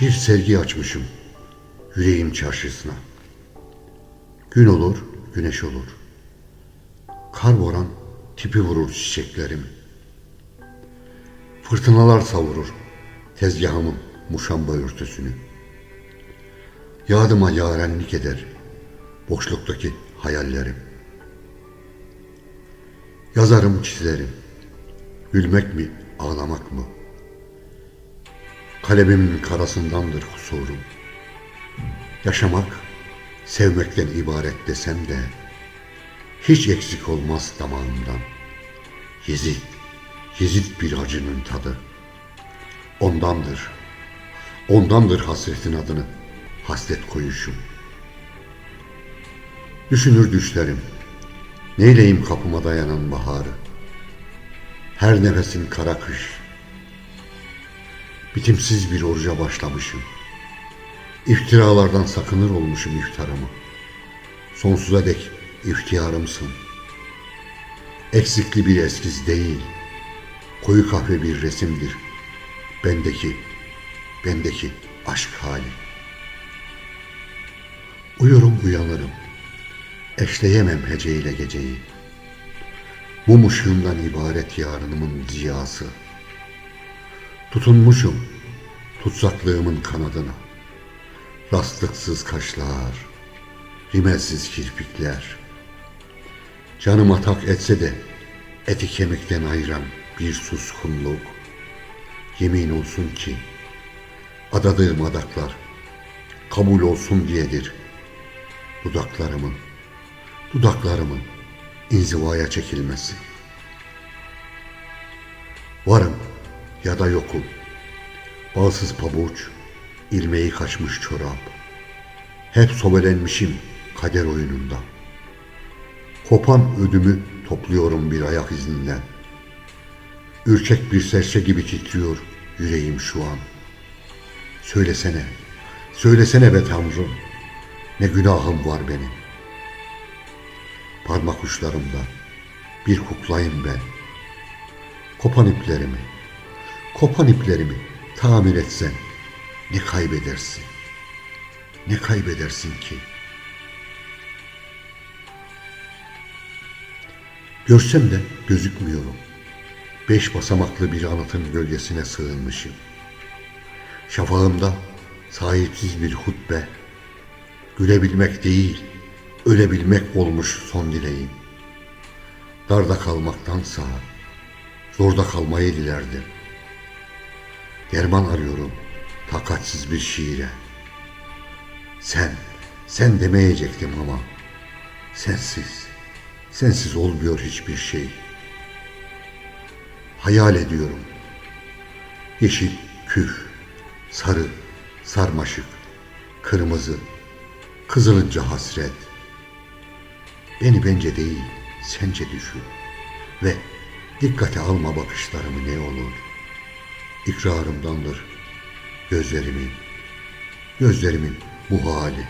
Bir sergi açmışım yüreğim çarşısına. Gün olur, güneş olur. Kar vuran tipi vurur çiçeklerim. Fırtınalar savurur tezgahımın muşamba örtüsünü. Yadıma yarenlik eder boşluktaki hayallerim. Yazarım çizerim. Gülmek mi, ağlamak mı? Kalemimin karasındandır husurum. Yaşamak, sevmekten ibaret desem de hiç eksik olmaz damağımdan. Yezid, Yezid bir acının tadı. Ondandır, ondandır hasretin adını hasret koyuşum. Düşünür düşlerim, neyleyim kapıma dayanan baharı. Her nefesin kara kış, bitimsiz bir oruca başlamışım. İftiralardan sakınır olmuşum iftarımı. Sonsuza dek iftiyarımsın. Eksikli bir eskiz değil, koyu kahve bir resimdir. Bendeki, bendeki aşk hali. Uyurum uyanırım, eşleyemem heceyle geceyi. Mum ışığından ibaret yarınımın ziyası. Tutunmuşum tutsaklığımın kanadına. Rastlıksız kaşlar, rimelsiz kirpikler. Canıma tak etse de eti kemikten ayıran bir suskunluk. Yemin olsun ki adadığım adaklar kabul olsun diyedir. Dudaklarımın, dudaklarımın inzivaya çekilmesi. Varım ya da yokum. Bağsız pabuç, ilmeği kaçmış çorap. Hep sobelenmişim kader oyununda. Kopan ödümü topluyorum bir ayak izinden. Ürkek bir serçe gibi titriyor yüreğim şu an. Söylesene, söylesene be Tanrım, ne günahım var benim. Parmak uçlarımda bir kuklayım ben. Kopan iplerimi, kopan iplerimi tamir etsen ne kaybedersin? Ne kaybedersin ki? Görsem de gözükmüyorum. Beş basamaklı bir anıtın gölgesine sığınmışım. Şafağımda sahipsiz bir hutbe, gülebilmek değil, ölebilmek olmuş son dileğim. Darda kalmaktansa zorda kalmayı dilerdim. Derman arıyorum takatsiz bir şiire. Sen, sen demeyecektim ama sensiz, sensiz olmuyor hiçbir şey. Hayal ediyorum. Yeşil, küf, sarı, sarmaşık, kırmızı, kızılınca hasret. Beni bence değil, sence düşün. Ve dikkate alma bakışlarımı ne olur. İkrarımdandır gözlerimin, gözlerimin bu hali.